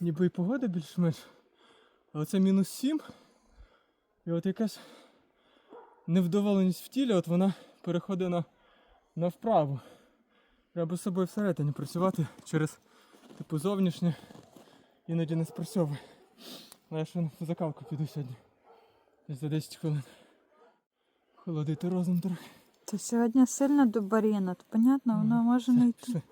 Ніби і погода більш-менш. Але це мінус 7. І от якась невдоволеність в тілі, от вона переходить на, на вправу. Треба з собою всередині працювати через типу зовнішнє, іноді не спрацьовує. Але я ще на закалку піду сьогодні. Десь за 10 хвилин. Холодити розум трохи. Сьогодні сильно до то понятно, воно може не йти.